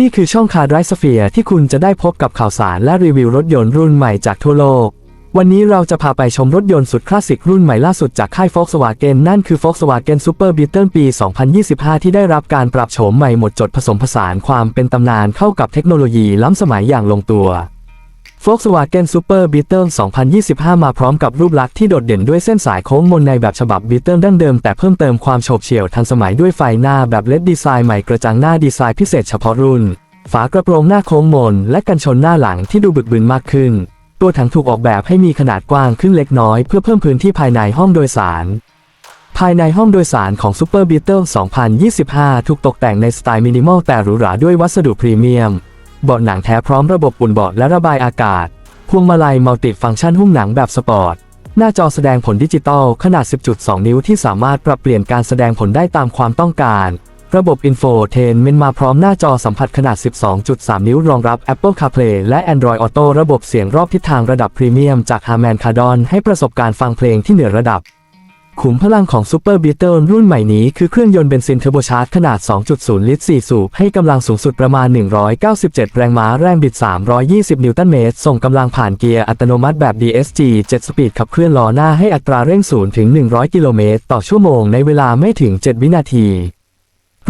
นี่คือช่องคาร์ไรสเฟียที่คุณจะได้พบกับข่าวสารและรีวิวรถยนต์รุ่นใหม่จากทั่วโลก วันนี้เราจะพาไปชมรถยนต์สุดคลาสสิกรุ่นใหม่ล่าสุดจากค่าย Volkswagen นั่นคือ Volkswagen Super Beetle ปี 2025 ที่ได้รับการปรับโฉมใหม่หมดจดผสมผสานความเป็นตำนานเข้ากับเทคโนโลยีล้ำสมัยอย่างลงตัว Volkswagen Super Beetle 2025 มาพร้อมกับรูปลักษณ์ที่โดดเด่นด้วยเส้นสายโค้งมนในแบบฉบับ Beetle ดั้งเดิมแต่เพิ่มเติมความโฉบเฉี่ยวทันสมัยด้วยไฟหน้าแบบ LED ดีไซน์ใหม่กระจังหน้าดีไซน์พิเศษเฉพาะรุ่น ฝากระโปรงหน้าโค้งมนและกันชนหน้าหลังที่ดูบึกบึนมากขึ้น ตัวถังถูกออกแบบให้มีขนาดกว้างขึ้นเล็กน้อยเพื่อเพิ่มพื้นที่ภายในห้องโดยสารภายในห้องโดยสารของ Super Beetle 2025 ถูกตกแต่งในสไตล์มินิมอลแต่หรูหราด้วยวัสดุพรีเมียม เบาะหนังแท้พร้อมระบบอุ่นเบาะและระบายอากาศ พวงมาลัยมัลติฟังก์ชันหุ้มหนังแบบสปอร์ต หน้าจอแสดงผลดิจิตอลขนาด 10.2 นิ้วที่สามารถปรับเปลี่ยนการแสดงผลได้ตามความต้องการ ระบบอินโฟเทนเมนมาพร้อมหน้าจอสัมผัสขนาด 12.3 นิ้วรองรับ Apple CarPlay และ Android Auto ระบบเสียงรอบทิศทางระดับพรีเมียมจาก Harman Kardon ให้ประสบการณ์ฟังเพลงที่เหนือระดับ ขุมพลังของ Super Beetle รุ่นใหม่นี้คือเครื่องยนต์เบนซินเทอร์โบชาร์จขนาด 2.0 ลิตร 4 สูบ ให้กำลังสูงสุดประมาณ 197 แรงม้าแรงบิด 320 นิวตันเมตร ส่งกำลังผ่านเกียร์อัตโนมัติแบบ DSG 7 สปีดขับเคลื่อนล้อหน้าให้อัตราเร่ง0ถึง 100 กิโลเมตร ต่อชั่วโมงในเวลาไม่ถึง 7 วินาที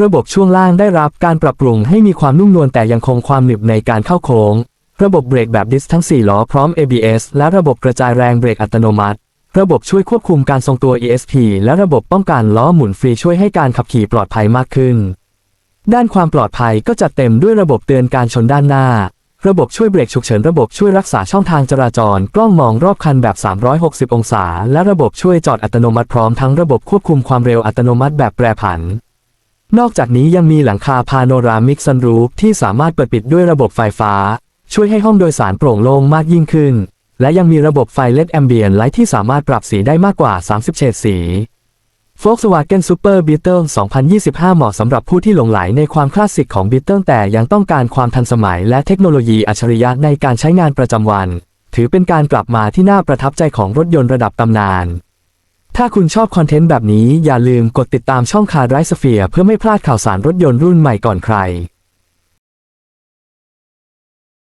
ระบบช่วงล่างได้รับการปรับปรุงให้มีความนุ่มนวลแต่ยังคงความหนึบในการเข้าโค้ง ระบบเบรกแบบดิสทั้ง 4 ล้อพร้อม ABS และระบบกระจายแรงเบรกอัตโนมัติ ระบบช่วยควบคุมการทรงตัว ESP และระบบป้องกันล้อหมุนฟรีช่วยให้การขับขี่ปลอดภัยมากขึ้น ด้านความปลอดภัยก็จัดเต็มด้วยระบบเตือนการชนด้านหน้า ระบบช่วยเบรกฉุกเฉินระบบช่วยรักษาช่องทางจราจร กล้องมองรอบคันแบบ 360 องศา และระบบช่วยจอดอัตโนมัติพร้อมทั้งระบบควบคุมความเร็วอัตโนมัติแบบแปรผัน นอกจากนี้ยังมีหลังคาพาโนรามิกซันรูฟที่สามารถเปิดปิดด้วยระบบไฟฟ้า ช่วยให้ห้องโดยสารโปร่งโล่งมากยิ่งขึ้น และยังมีระบบไฟ LED Ambient Light ที่สามารถปรับสีได้มากกว่า 30 เฉดสี Volkswagen Super Beetle 2025 เหมาะสำหรับผู้ที่หลงไหลในความคลาสสิกของ Beetle แต่ยังต้องการความทันสมัยและเทคโนโลยีอัจฉริยะในการใช้งานประจำวัน ถือเป็นการกลับมาที่น่าประทับใจของรถยนต์ระดับตำนาน ถ้าคุณชอบคอนเทนต์แบบนี้อย่าลืมกดติดตามช่องคาร์ไรสเฟียเพื่อไม่พลาดข่าวสารรถยนต์รุ่นใหม่ก่อนใคร